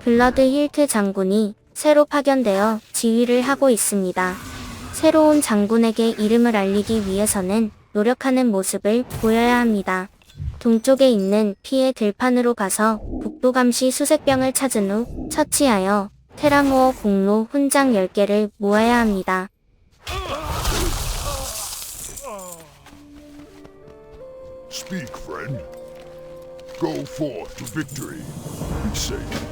블러드 힐트 장군이 새로 파견되어 지휘를 하고 있습니다. 새로운 장군에게 이름을 알리기 위해서는 노력하는 모습을 보여야 합니다. 동쪽에 있는 피의 들판으로 가서 북부감시 수색병을 찾은 후 처치하여 테라모어 공로 훈장 10개를 모아야 합니다. Speak. Go forth to victory. Be safe.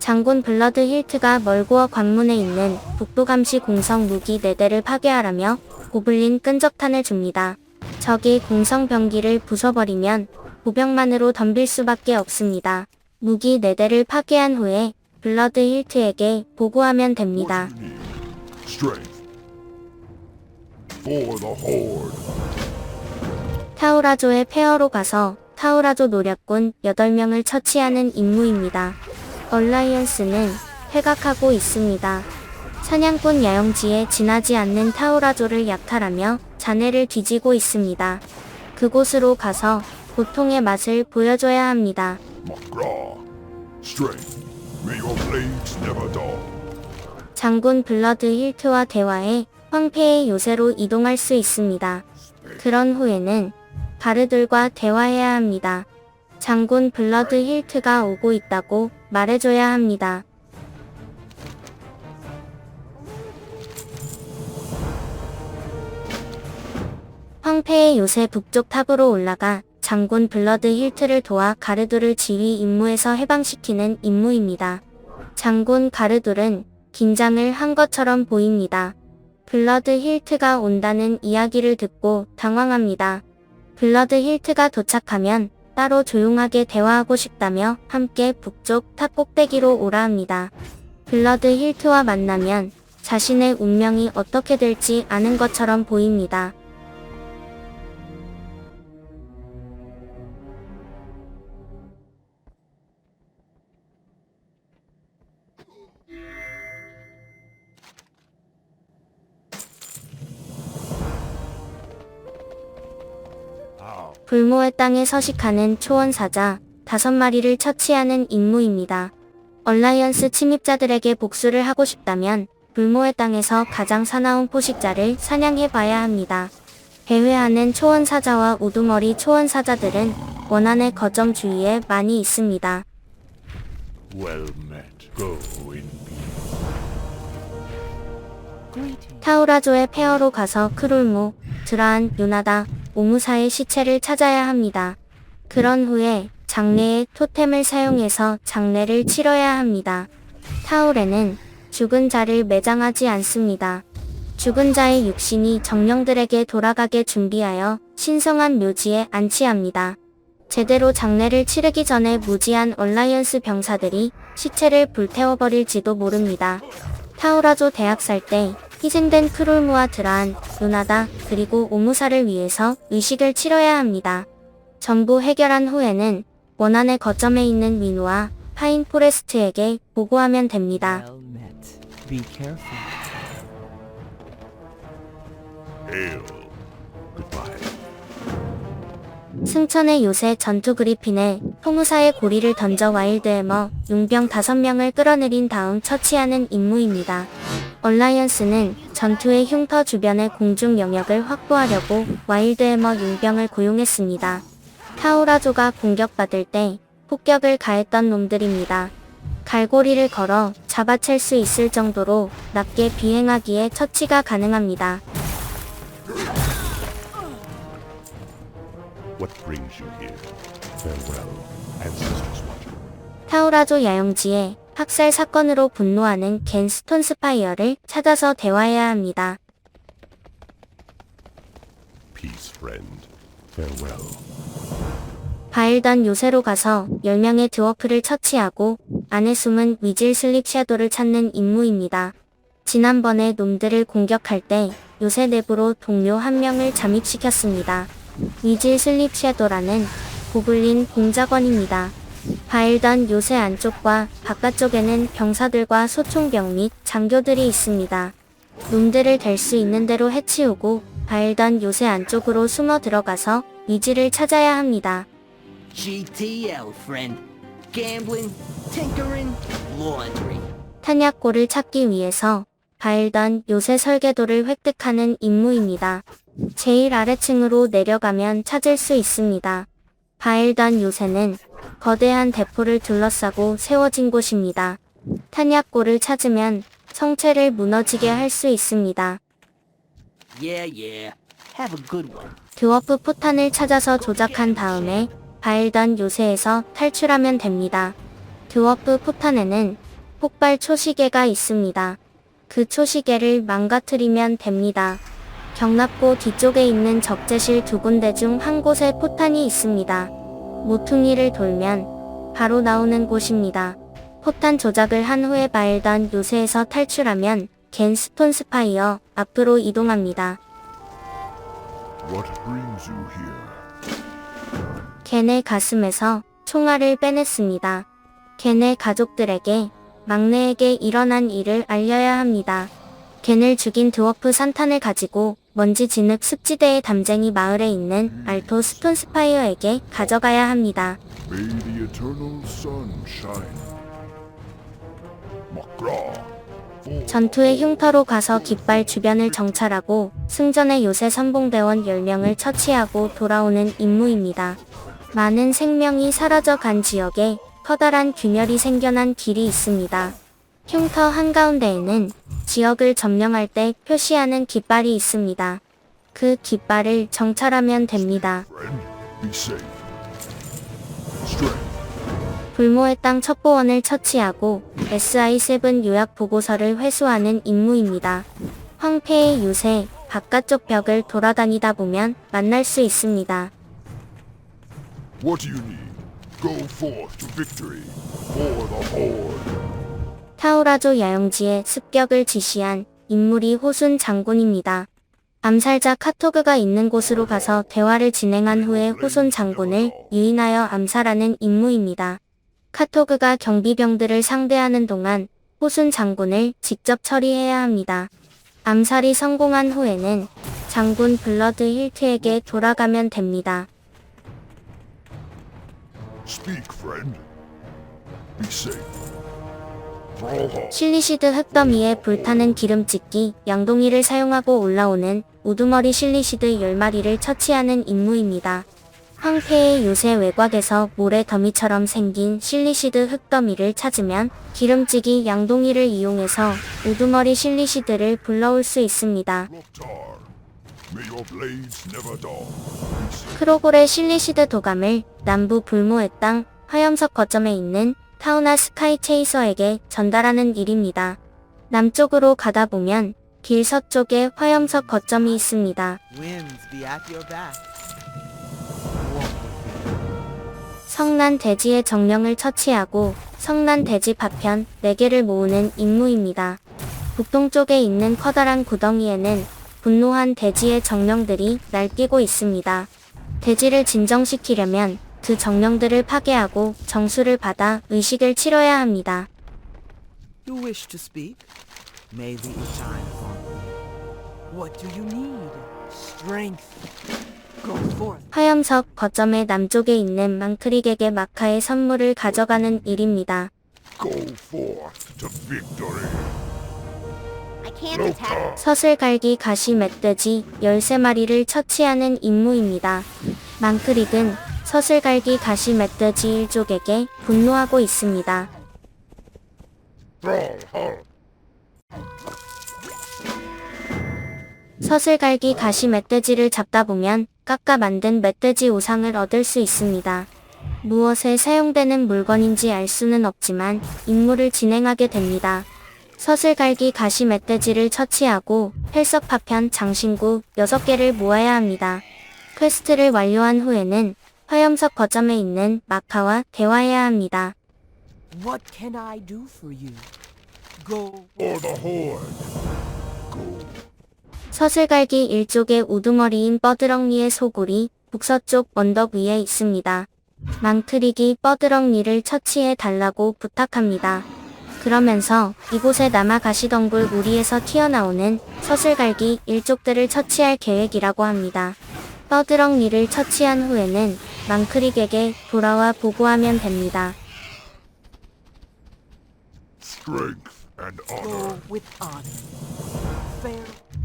장군 블러드 힐트가 멀고어 관문에 있는 북부감시 공성 무기 4대를 파괴하라며 고블린 끈적탄을 줍니다. 적이 공성 병기를 부숴버리면 보병만으로 덤빌 수밖에 없습니다. 무기 4대를 파괴한 후에 블러드 힐트에게 보고하면 됩니다. What you need? Strength. For the Horde. 타우라조의 폐허로 가서 타우라조 노략군 8명을 처치하는 임무입니다. 얼라이언스는 회각하고 있습니다. 사냥꾼 야영지에 지나지 않는 타우라조를 약탈하며 잔해를 뒤지고 있습니다. 그곳으로 가서 고통의 맛을 보여줘야 합니다. 장군 블러드 힐트와 대화해 황폐의 요새로 이동할 수 있습니다. 그런 후에는 바르들과 대화해야 합니다. 장군 블러드 힐트가 오고 있다고 말해줘야 합니다. 황폐의 요새 북쪽 탑으로 올라가 장군 블러드 힐트를 도와 가르두를 지휘 임무에서 해방시키는 임무입니다. 장군 가르둘은 긴장을 한 것처럼 보입니다. 블러드 힐트가 온다는 이야기를 듣고 당황합니다. 블러드 힐트가 도착하면 따로 조용하게 대화하고 싶다며 함께 북쪽 탑 꼭대기로 오라 합니다. 블러드 힐트와 만나면 자신의 운명이 어떻게 될지 아는 것처럼 보입니다. 불모의 땅에 서식하는 초원사자 다섯 마리를 처치하는 임무입니다. 얼라이언스 침입자들에게 복수를 하고 싶다면 불모의 땅에서 가장 사나운 포식자를 사냥해 봐야 합니다. 배회하는 초원사자와 우두머리 초원사자들은 원안의 거점 주위에 많이 있습니다. Well. 타우라조의 폐허로 가서 크롤모, 드라안, 유나다, 오무사의 시체를 찾아야 합니다. 그런 후에 장례의 토템을 사용해서 장례를 치러야 합니다. 타우레는 죽은 자를 매장하지 않습니다. 죽은 자의 육신이 정령들에게 돌아가게 준비하여 신성한 묘지에 안치합니다. 제대로 장례를 치르기 전에 무지한 얼라이언스 병사들이 시체를 불태워버릴지도 모릅니다. 타우라조 대학 살 때 희생된 크롤무와 드라안, 루나다, 그리고 오무사를 위해서 의식을 치러야 합니다. 전부 해결한 후에는 원안의 거점에 있는 위누와 파인 포레스트에게 보고하면 됩니다. 승천의 요새 전투 그리핀에 통우사의 고리를 던져 와일드 해머 용병 5명을 끌어내린 다음 처치하는 임무입니다. 얼라이언스는 전투의 흉터 주변의 공중 영역을 확보하려고 와일드 해머 용병을 고용했습니다. 타우라조가 공격받을 때 폭격을 가했던 놈들입니다. 갈고리를 걸어 잡아챌 수 있을 정도로 낮게 비행하기에 처치가 가능합니다. 타우라조 야영지에 학살 사건으로 분노하는 겐 스톤스파이어를 찾아서 대화해야 합니다. Peace, friend. Farewell. 바일던 요새로 가서 10명의 드워프를 처치하고 안에 숨은 위질 슬립 섀도를 찾는 임무입니다. 지난번에 놈들을 공격할 때 요새 내부로 동료 한 명을 잠입시켰습니다. 위질 슬립 섀도라는 고블린 공작원입니다. 바일던 요새 안쪽과 바깥쪽에는 병사들과 소총병 및 장교들이 있습니다. 놈들을 될 수 있는 대로 해치우고 바일던 요새 안쪽으로 숨어 들어가서 위지를 찾아야 합니다. GTL, friend. Gambling, tinkering, laundry. 탄약고를 찾기 위해서 바일던 요새 설계도를 획득하는 임무입니다. 제일 아래층으로 내려가면 찾을 수 있습니다. 바일던 요새는 거대한 대포를 둘러싸고 세워진 곳입니다. 탄약고를 찾으면 성체를 무너지게 할 수 있습니다. Yeah, yeah. Have a good one. 드워프 포탄을 찾아서 조작한 다음에 바일던 요새에서 탈출하면 됩니다. 드워프 포탄에는 폭발 초시계가 있습니다. 그 초시계를 망가뜨리면 됩니다. 경납고 뒤쪽에 있는 적재실 두 군데 중 한 곳에 포탄이 있습니다. 모퉁이를 돌면 바로 나오는 곳입니다. 포탄 조작을 한 후에 바일던 요새에서 탈출하면 겐 스톤 스파이어 앞으로 이동합니다. 겐의 가슴에서 총알을 빼냈습니다. 겐의 가족들에게 막내에게 일어난 일을 알려야 합니다. 겐을 죽인 드워프 산탄을 가지고 먼지 진흙 습지대의 담쟁이 마을에 있는 알토 스톤 스파이어에게 가져가야 합니다. May the eternal sun shine. 전투의 흉터로 가서 깃발 주변을 정찰하고 승전의 요새 선봉대원 10명을 처치하고 돌아오는 임무입니다. 많은 생명이 사라져 간 지역에 커다란 균열이 생겨난 길이 있습니다. 흉터 한가운데에는 지역을 점령할 때 표시하는 깃발이 있습니다. 그 깃발을 정찰하면 됩니다. 불모의 땅 첩보원을 처치하고 SI7 요약 보고서를 회수하는 임무입니다. 황폐의 요새 바깥쪽 벽을 돌아다니다 보면 만날 수 있습니다. What do you need? Go forth to victory for the Horde. 타우라조 야영지에 습격을 지시한 인물이 호순 장군입니다. 암살자 카토그가 있는 곳으로 가서 대화를 진행한 후에 호순 장군을 유인하여 암살하는 임무입니다. 카토그가 경비병들을 상대하는 동안 호순 장군을 직접 처리해야 합니다. 암살이 성공한 후에는 장군 블러드 힐트에게 돌아가면 됩니다. Speak, friend. Be safe. 실리시드 흙더미에 불타는 기름 찍기 양동이를 사용하고 올라오는 우두머리 실리시드 10마리를 처치하는 임무입니다. 황폐의 요새 외곽에서 모래 더미처럼 생긴 실리시드 흙더미를 찾으면 기름찌기 양동이를 이용해서 우두머리 실리시드를 불러올 수 있습니다. 크로골의 실리시드 도감을 남부 불모의 땅 화염석 거점에 있는 타우나 스카이 체이서에게 전달하는 일입니다. 남쪽으로 가다 보면 길 서쪽에 화염석 거점이 있습니다. 성난 대지의 정령을 처치하고 성난 대지 파편 4개를 모으는 임무입니다. 북동쪽에 있는 커다란 구덩이에는 분노한 대지의 정령들이 날뛰고 있습니다. 대지를 진정시키려면 그 정령들을 파괴하고 정수를 받아 의식을 치러야 합니다. You wish to speak? May the upon you. What do you need? Strength. Go forth. 화염석 거점의 남쪽에 있는 망크릭에게 마카의 선물을 가져가는 일입니다. Go forth to victory. I can't attack. Loktar. 서슬갈기 가시 멧돼지 13마리를 처치하는 임무입니다. 망크릭은 서슬갈기 가시 멧돼지 일족에게 분노하고 있습니다. 서슬갈기 가시 멧돼지를 잡다 보면 깎아 만든 멧돼지 우상을 얻을 수 있습니다. 무엇에 사용되는 물건인지 알 수는 없지만 임무를 진행하게 됩니다. 서슬갈기 가시 멧돼지를 처치하고 혈석 파편 장신구 6개를 모아야 합니다. 퀘스트를 완료한 후에는 화염석 거점에 있는 마카와 대화해야 합니다. What can I do for you? Go. For the Horde. Go. 서슬갈기 일족의 우두머리인 뻐드렁니의 소굴이 북서쪽 언덕 위에 있습니다. 망트릭이 뻐드렁니를 처치해 달라고 부탁합니다. 그러면서 이곳에 남아 가시덩굴 우리에서 튀어나오는 서슬갈기 일족들을 처치할 계획이라고 합니다. 떠드렁니를 처치한 후에는 망크릭에게 돌아와 보고하면 됩니다.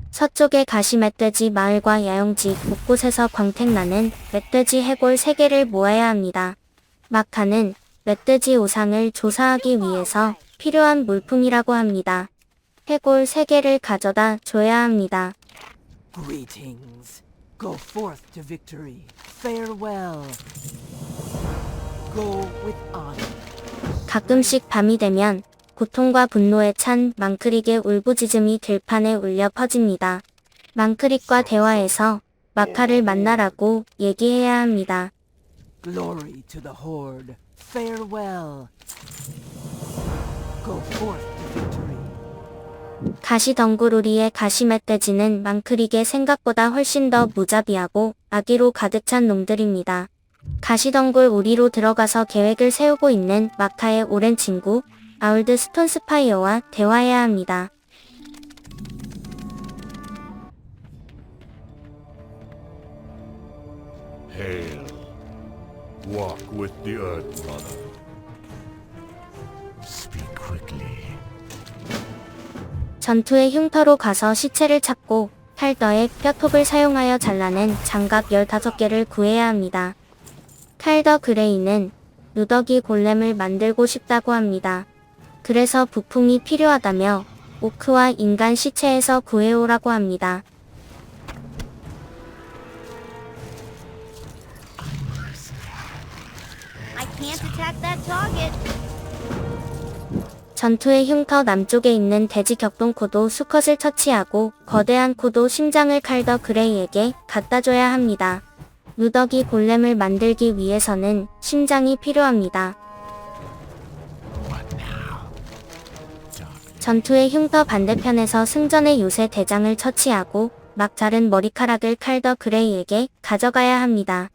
서쪽의 가시 멧돼지 마을과 야영지 곳곳에서 광택나는 멧돼지 해골 3개를 모아야 합니다. 마카는 멧돼지 우상을 조사하기 위해서 필요한 물품이라고 합니다. 해골 3개를 가져다 줘야 합니다. Greetings. Go forth to victory. Farewell. Go with honor. 가끔씩 밤이 되면 고통과 분노에 찬 망크릭의 울부짖음이 들판에 울려 퍼집니다. 망크릭과 대화해서 마카를 만나라고 얘기해야 합니다. Glory to the horde. Farewell. Go forth to victory. 가시덩구루리의 가시멧돼지는 망크릭의 생각보다 훨씬 더 무자비하고 악의로 가득 찬 놈들입니다. 가시덩굴 우리로 들어가서 계획을 세우고 있는 마카의 오랜 친구 아울드 스톤스파이어와 대화해야 합니다. Hail. Walk with the Earth Mother. 전투의 흉터로 가서 시체를 찾고 칼더의 뼈톱을 사용하여 잘라낸 장갑 15개를 구해야 합니다. 칼더 그레이는 누더기 골렘을 만들고 싶다고 합니다. 그래서 부품이 필요하다며 오크와 인간 시체에서 구해오라고 합니다. 전투의 흉터 남쪽에 있는 돼지 격동 코도 수컷을 처치하고 거대한 코도 심장을 칼더 그레이에게 갖다 줘야 합니다. 누더기 골렘을 만들기 위해서는 심장이 필요합니다. 전투의 흉터 반대편에서 승전의 요새 대장을 처치하고 막 자른 머리카락을 칼더 그레이에게 가져가야 합니다.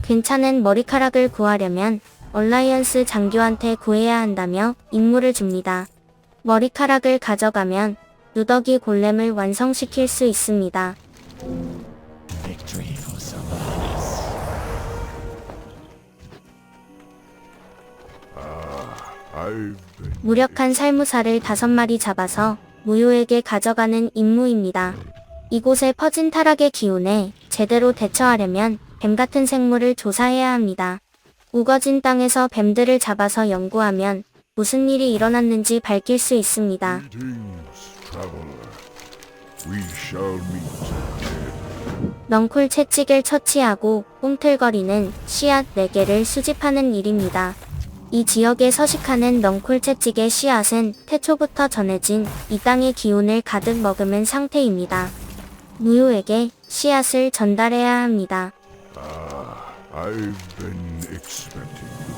괜찮은 머리카락을 구하려면 얼라이언스 장교한테 구해야 한다며 임무를 줍니다. 머리카락을 가져가면 누더기 골렘을 완성시킬 수 있습니다. Been 무력한 살무사를 다섯 마리 잡아서 무효에게 가져가는 임무입니다. 이곳에 퍼진 타락의 기운에 제대로 대처하려면 뱀 같은 생물을 조사해야 합니다. 우거진 땅에서 뱀들을 잡아서 연구하면 무슨 일이 일어났는지 밝힐 수 있습니다. 넝쿨 채찍을 처치하고 꿈틀거리는 씨앗 4개를 수집하는 일입니다. 이 지역에 서식하는 넝쿨 채찍의 씨앗은 태초부터 전해진 이 땅의 기운을 가득 머금은 상태입니다. 무효에게 씨앗을 전달해야 합니다. I've been expecting you.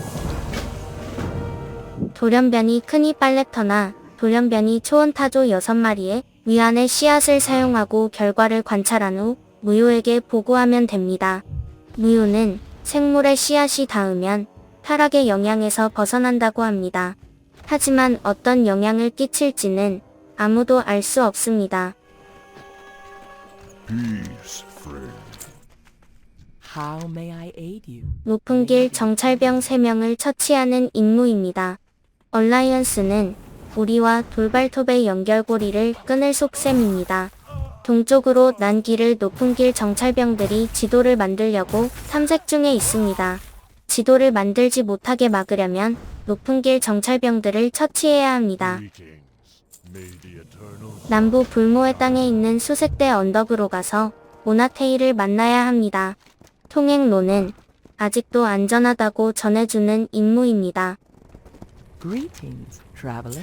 돌연변이 크니 빨래터나 돌연변이 초원타조 6마리의 위안의 씨앗을 사용하고 결과를 관찰한 후 무효에게 보고하면 됩니다. 무효는 생물의 씨앗이 닿으면 타락의 영향에서 벗어난다고 합니다. 하지만 어떤 영향을 끼칠지는 아무도 알 수 없습니다. Peace. How may I aid you? 높은 길 정찰병 3명을 처치하는 임무입니다. 얼라이언스는 우리와 돌발톱의 연결고리를 끊을 속셈입니다. 동쪽으로 난 길을 높은 길 정찰병들이 지도를 만들려고 탐색 중에 있습니다. 지도를 만들지 못하게 막으려면 높은 길 정찰병들을 처치해야 합니다. 남부 불모의 땅에 있는 수색대 언덕으로 가서 모나테이를 만나야 합니다. 통행로는 아직도 안전하다고 전해주는 임무입니다. Greetings, traveler.